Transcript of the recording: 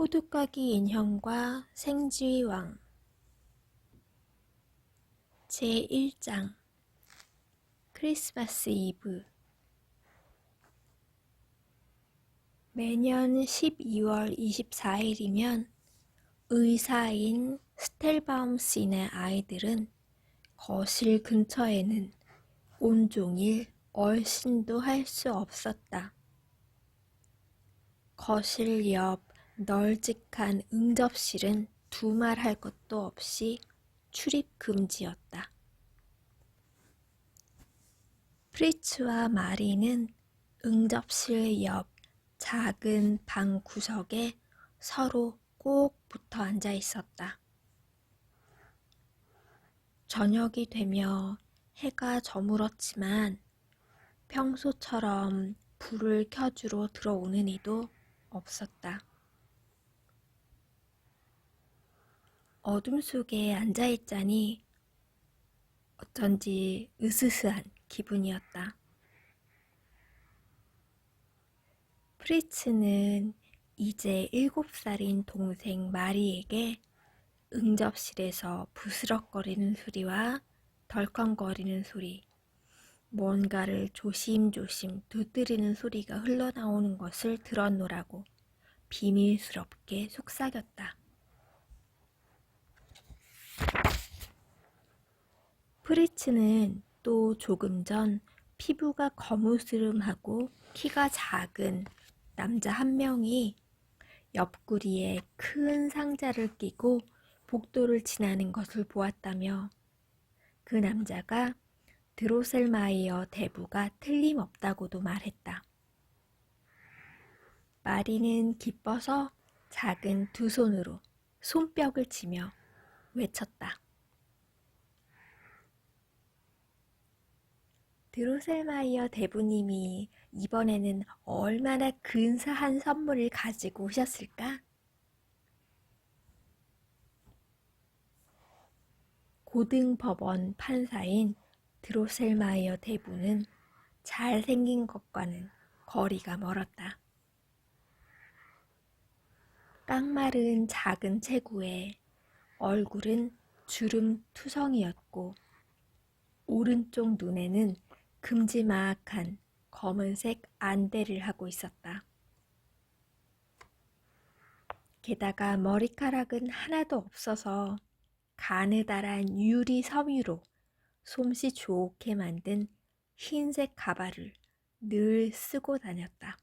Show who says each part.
Speaker 1: 호두까기 인형과 생쥐왕. 제1장. 크리스마스 이브. 매년 12월 24일이면 의사인 스텔바움씬의 아이들은 거실 근처에는 온종일 얼씬도 할 수 없었다. 거실 옆 널찍한 응접실은 두말할 것도 없이 출입 금지였다. 프리츠와 마리는 응접실 옆 작은 방 구석에 서로 꼭 붙어 앉아 있었다. 저녁이 되며 해가 저물었지만 평소처럼 불을 켜주러 들어오는 이도 없었다. 어둠 속에 앉아 있자니 어쩐지 으스스한 기분이었다. 프리츠는 이제 일곱 살인 동생 마리에게 응접실에서 부스럭거리는 소리와 덜컹거리는 소리, 뭔가를 조심조심 두드리는 소리가 흘러나오는 것을 들었노라고 비밀스럽게 속삭였다. 프리츠는 또 조금 전 피부가 거무스름하고 키가 작은 남자 한 명이 옆구리에 큰 상자를 끼고 복도를 지나는 것을 보았다며 그 남자가 드로셀마이어 대부가 틀림없다고도 말했다. 마리는 기뻐서 작은 두 손으로 손뼉을 치며 외쳤다. 드로셀마이어 대부님이 이번에는 얼마나 근사한 선물을 가지고 오셨을까? 고등법원 판사인 드로셀마이어 대부는 잘생긴 것과는 거리가 멀었다. 깡마른 작은 체구에 얼굴은 주름 투성이었고 오른쪽 눈에는 큼지막한 검은색 안대를 하고 있었다. 게다가 머리카락은 하나도 없어서 가느다란 유리 섬유로 솜씨 좋게 만든 흰색 가발을 늘 쓰고 다녔다.